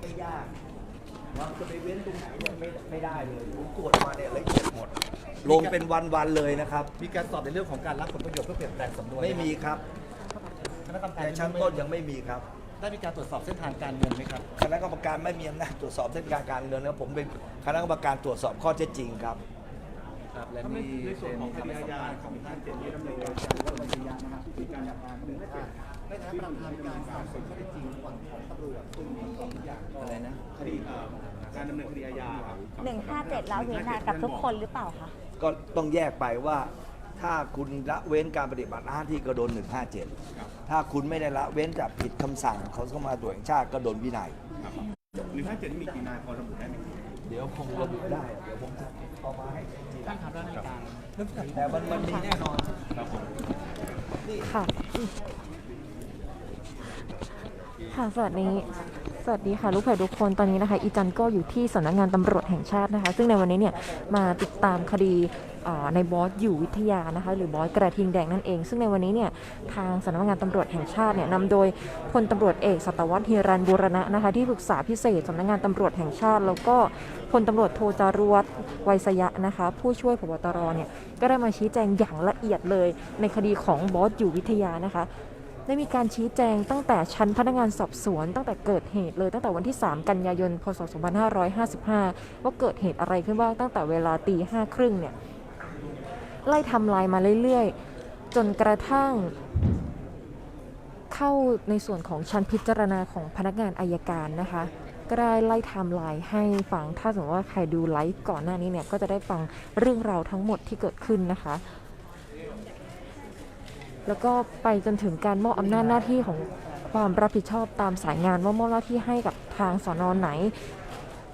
ไม่ยากว่าจะไปเว้นตรงไหนเนี่ยไม่ไม่ได้เลยผมตรวจมาเนี่ยละเอียดหมด ลงเป็นวันๆเลยนะครับ มีการสอบในเรื่องของการรับผลประโยชน์เพื่อเปลี่ยนแปลงสำนวนไม่มีครับคณะกรรมการในชั้นต้นยังไม่มีครับ ได้มีการตรวจสอบเส้นทางการเงินไหมครับ คณะกรรมการไม่มีอำนาจตรวจสอบเส้นทางการเงินนะผมเป็นคณะกรรมการตรวจสอบข้อเท็จจริงครับครับและมีในส่วนของคดีอาญาของท่านเจนนี่ดำเนินการการว่าบัญชียานะครับมีการจับการดำเนินการ ในฐานะประธานการสอบสวนข้อเท็จจริงระหว่างของตำรวจซึ่งมีสองอย่างอะไรนะ คดีเอ่อการดำเนินคดีอาญาครับหนึ่งห้าเจ็ดแล้วเว้นอะกับทุกคนหรือเปล่าคะ ก็ต้องแยกไปว่า ถ้าคุณละเว้นการปฏิบัติหน้าที่ก็โดน 157 ถ้าคุณไม่ได้ละเว้นจากผิดคำสั่งเขาเข้ามาตรวจแห่งชาติก็โดนวินัย หนึ่งห้าเจ็ดนี่มีกี่นายพอระบุได้ไหมครับเดี๋ยวคงระบุได้ เดี๋ยวผมจะเอามาให้จริงท่านครับแล้วในการเรื่องจากแต่มันมันมีแน่นอน ครับผม ค่ะ ค่ะสวัสดีสวัสดีค่ะลูกเพจทุกคนตอนนี้นะคะอีจันก็อยู่ที่สำนักงานตำรวจแห่งชาตินะคะ ซึ่งในวันนี้เนี่ยมาติดตามคดีในบอสอยู่วิทยานะคะ หรือบอสกระทิงแดงนั่นเอง ซึ่งในวันนี้เนี่ยทางสำนักงานตำรวจแห่งชาติเนี่ยนำโดยพลตำรวจเอกสัตวัฒน์ฮิรันบูรณะนะคะ ที่ปรึกษาพิเศษสำนักงานตำรวจแห่งชาติ แล้วก็พลตำรวจโทจารวัฒน์ไวยสยะนะคะ ผู้ช่วยพบตรเนี่ยก็ได้มาชี้แจงอย่างละเอียดเลยในคดีของบอสอยู่วิทยานะคะ ได้มีการชี้แจงตั้งแต่ชั้นพนักงานสอบสวน ตั้งแต่เกิดเหตุเลยตั้งแต่วันที่ 3 กันยายน พศ 2555 ว่าเกิดเหตุอะไรขึ้นบ้างตั้งแต่เวลาตีห้าครึ่งเนี่ยไล่ทำลายมาเรื่อยๆ จนกระทั่งเข้าในส่วนของชั้นพิจารณาของพนักงานอายการนะคะก็ได้ไล่ไทม์ไลน์ให้ฟัง ถ้าสมมติว่าใครดูไลฟ์ก่อนหน้านี้เนี่ย ก็จะได้ฟังเรื่องราวทั้งหมดที่เกิดขึ้นนะคะ แล้วก็ไปจนถึงการมอบอำนาจหน้าที่ของความรับผิดชอบตามสายงานว่ามอบหน้าที่ให้กับทางสอนอนไหน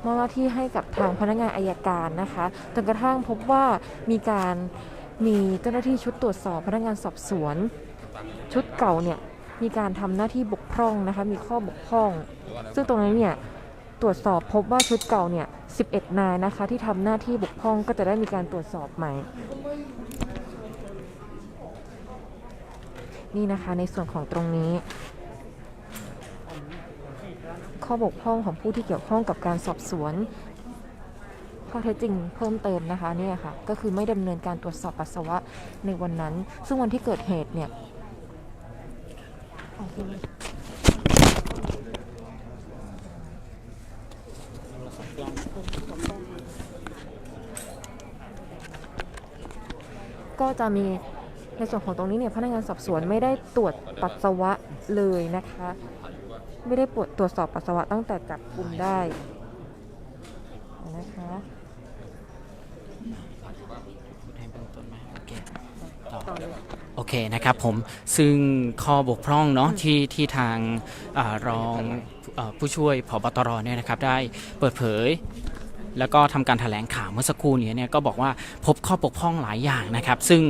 มอบหน้าที่ให้กับทางพนักงานอายการนะคะจนกระทั่งพบว่ามีการมีเจ้าหน้าที่ชุดตรวจสอบพนักงานสอบสวน ชุดเก่าเนี่ยมีการทำหน้าที่บกพร่องนะคะมีข้อบกพร่อง ซึ่งตรงนั้นเนี่ยตรวจสอบพบว่าชุดเก่าเนี่ย11 นายนะคะที่ทำหน้าที่บกพร่องก็จะได้มีการตรวจสอบใหม่ นี่นะคะในส่วนของตรงนี้ ข้อบกพร่องของผู้ที่เกี่ยวข้องกับการสอบสวนข้อเท็จจริงเพิ่มเติมนะคะเนี่ยค่ะก็คือไม่ดำเนินการตรวจสอบปัสสาวะในวันนั้น ซึ่งวันที่เกิดเหตุเนี่ยก็จะมี ในส่วนของตรงนี้เนี่ยพนักงานสอบสวนไม่ได้ตรวจปัสสาวะเลยนะคะ ไม่ได้ปวดตรวจสอบปัสสาวะตั้งแต่จับกลุ่มได้นะคะให้เบื้องต้นไหมโอเคต่อต่อเลยโอเคนะครับผมซึ่งข้อบกพร่องเนาะที่ที่ทางอารองเอ่อผู้ช่วยผบตรเนี่ยนะครับได้เปิดเผย แล้วก็ทำการแถลงข่าวเมื่อสักครู่นี้เนี่ยก็บอกว่าพบข้อบกพร่องหลายอย่างนะครับ ซึ่ง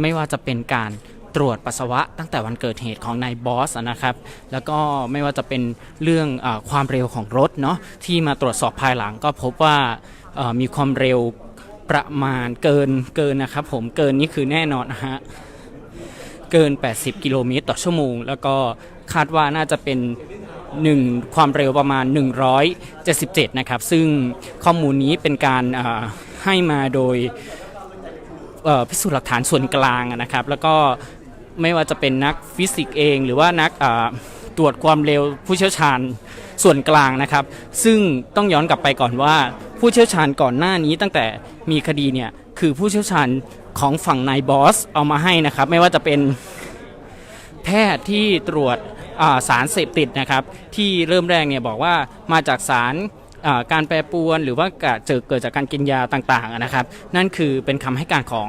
ไม่ว่าจะเป็นการตรวจปัสสาวะตั้งแต่วันเกิดเหตุของนายบอสนะครับ แล้วก็ไม่ว่าจะเป็นเรื่องอความเร็วของรถเนาะที่มาตรวจสอบภายหลังก็พบว่ามีความเร็วประมาณเกินเกินนะครับผมเกินนี่คือแน่นอนนะฮะเกิน 80 กิโลเมตรต่อชั่วโมง แล้วก็คาดว่าน่าจะเป็น1ความเร็วประมาณ 177 นะครับ ซึ่งข้อมูลนี้เป็นการให้มาโดย พิสูจน์หลักฐานส่วนกลางนะครับ แล้วก็ไม่ว่าจะเป็นนักฟิสิกส์เอง หรือว่านักตรวจความเร็วผู้เชี่ยวชาญส่วนกลางนะครับ ซึ่งต้องย้อนกลับไปก่อนว่า ผู้เชี่ยวชาญก่อนหน้านี้ตั้งแต่มีคดีเนี่ยคือผู้เชี่ยวชาญของฝั่งนายบอสเอามาให้นะครับ ไม่ว่าจะเป็นแพทย์ที่ตรวจาสารเสพติดนะครับ ที่เริ่มแรกเนี่ยบอกว่ามาจากสาร การแปรปรวนหรือว่าเกิดเกิดจากการกินยาต่างๆนะครับ นั่นคือเป็นคำให้การของ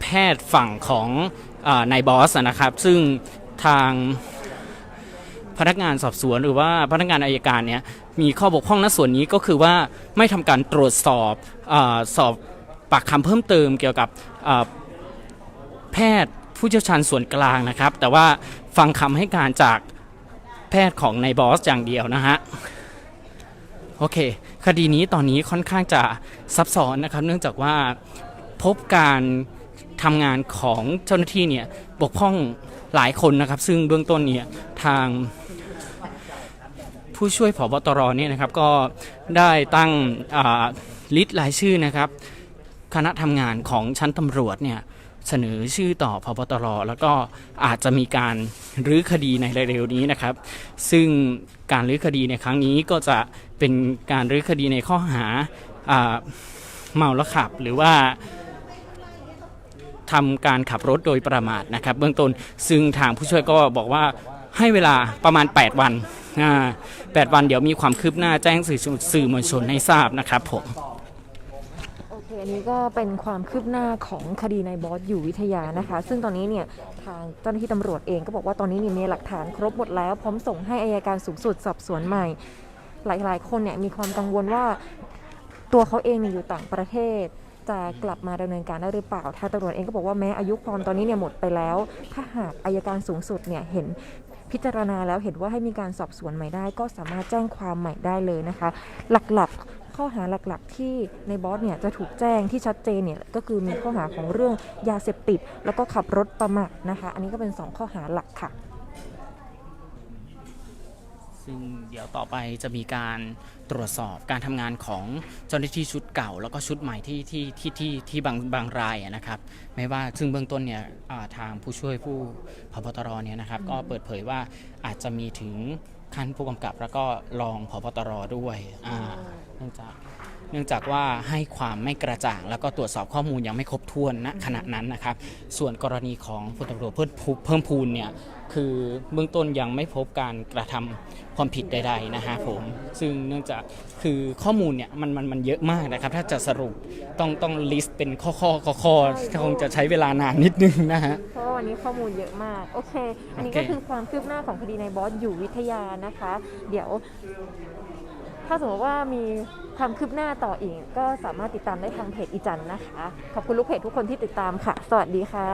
แพทย์ฝั่งของอนายบอสนะครับ ซึ่งทางพนักงานสอบสวนหรือว่าพนักงานอายการเนี่ยมีข้อบกพร่องณส่วนนี้ก็คือว่าไม่ทำการตรวจสอบอสอบปากคำเพิ่มเติมเกี่ยวกับแพทย์ผู้เชี่ยวชาญส่วนกลางนะครับ แต่ว่าฟังคำให้การจากแพทย์ของนายบอสอย่างเดียวนะฮะ โอเค คดีนี้ตอนนี้ค่อนข้างจะซับซ้อนนะครับ เนื่องจากว่าพบการทำงานของเจ้าหน้าที่เนี่ยบกพร่องหลายคนนะครับ ซึ่งเบื้องต้นเนี่ยทางผู้ช่วยผบตรเนี่ยนะครับก็ได้ตั้งลิสต์รายชื่อนะครับ คณะทำงานของชั้นตำรวจเนี่ย เสนอชื่อต่อพบตรแล้วก็อาจจะมีการรื้อคดีในเร็วๆนี้นะครับ ซึ่งการรื้อคดีในครั้งนี้ก็จะเป็นการรื้อคดีในข้อหาอเมาแล้วขับหรือว่าทำการขับรถโดยประมาทนะครับ เบื้องต้นซึ่งทางผู้ช่วยก็บอกว่าให้เวลาประมาณ 8 วัน 8 วันเดี๋ยวมีความคืบหน้าแจ้งสื่อสื่อมวลชนให้ทราบนะครับผม คอันนี้ก็เป็นความคืบหน้าของคดีในบอสอยู่วิทยานะคะ ซึ่งตอนนี้เนี่ยทางเจ้าหน้าที่ตำรวจเองก็บอกว่าตอนนี้เนี่ยมีหลักฐานครบหมดแล้วพร้อมส่งให้อายการสูงสุดสอบสวนใหม่ หลายๆ คนเนี่ยมีความกังวลว่าตัวเขาเองเนี่ยอยู่ต่างประเทศ จะกลับมาดำเนินการได้หรือเปล่าทางตำรวจเองก็บอกว่าแม้อายุความตอนนี้เนี่ยหมดไปแล้ว ถ้าหากอายการสูงสุดเนี่ยเห็นพิจารณาแล้วเห็นว่าให้มีการสอบสวนใหม่ได้ ก็สามารถแจ้งความใหม่ได้เลยนะคะ หลักๆ ข้อหาหลักๆ ที่ในบอสเนี่ยจะถูกแจ้งที่ชัดเจนเนี่ยก็คือมีข้อหาของเรื่องยาเสพติด แล้วก็ขับรถประมาทนะคะ อันนี้ก็เป็น 2 ข้อหาหลักค่ะ ซึ่งเดี๋ยวต่อไปจะมีการตรวจสอบการทำงานของเจ้าหน้าที่ชุดเก่า แล้วก็ชุดใหม่ที่ที่ที่ที่ที่บางบางรายอะนะครับ ไม่ว่าซึ่งเบื้องต้นเนี่ยอ่าทางผู้ช่วยผู้พบตรเนี่ยนะครับ ก็เปิดเผยว่าอาจจะมีถึงขั้นผู้กำกับแล้วก็รองพบตรด้วยอ่า เนื่องจากเนื่องจากว่าให้ความไม่กระจ่าง แล้วก็ตรวจสอบข้อมูลยังไม่ครบถ้วนณขณะนั้นนะครับ ส่วนกรณีของพลตำรวจเพิ่มพูเพิ่มพูนเนี่ยคือเบื้องต้นยังไม่พบการกระทำความผิดใดๆนะฮะผมซึ่งเนื่องจากคือข้อมูลเนี่ยมันมันมันเยอะมากนะครับ ถ้าจะสรุปต้องต้องลิสต์เป็นข้อข้อข้อข้อคงจะใช้เวลานานนิดนึงนะฮะเพราะว่าวันนี้ข้อมูลเยอะมาก โอเค อันนี้ก็โอเคคือความคืบหน้าของคดีในบอสอยู่วิทยานะคะ เดี๋ยว ถ้าสมมติว่ามีความคืบหน้าต่ออีก ก็สามารถติดตามได้ทางเพจอีจันนะคะ ขอบคุณลูกเพจทุกคนที่ติดตามค่ะ สวัสดีค่ะ